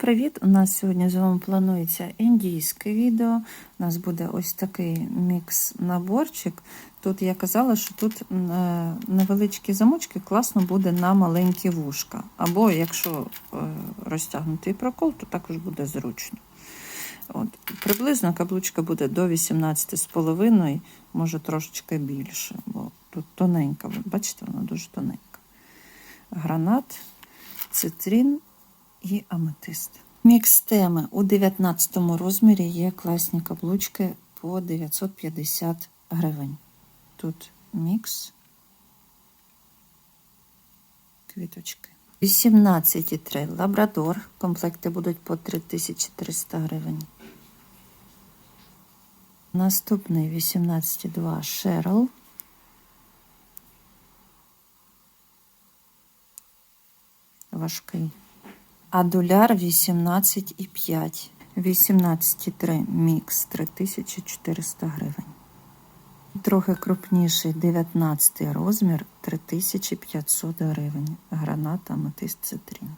привіт! У нас сьогодні з вами планується індійське відео. У нас буде ось такий мікс-наборчик. Тут я казала, що тут е, невеличкі замочки класно буде на маленькі вушка. Або якщо е, розтягнутий прокол, то також буде зручно. От. Приблизно каблучка буде до 18,5, може трошечки більше, бо тут тоненька. Бачите, вона дуже тоненька. Гранат, цитрин і аметист. Мікс теми у 19 розмірі є класні каблучки по 950 гривень. Тут мікс квіточки. 18,3 лабрадор. Комплекти будуть по 3300 гривень. Наступний 18,2 Шерл. Важкий. Адуляр 18,5. 18,3 мікс 3400 гривень. Трохи крупніший 19 розмір 3500 гривень. Граната, матис цитрин.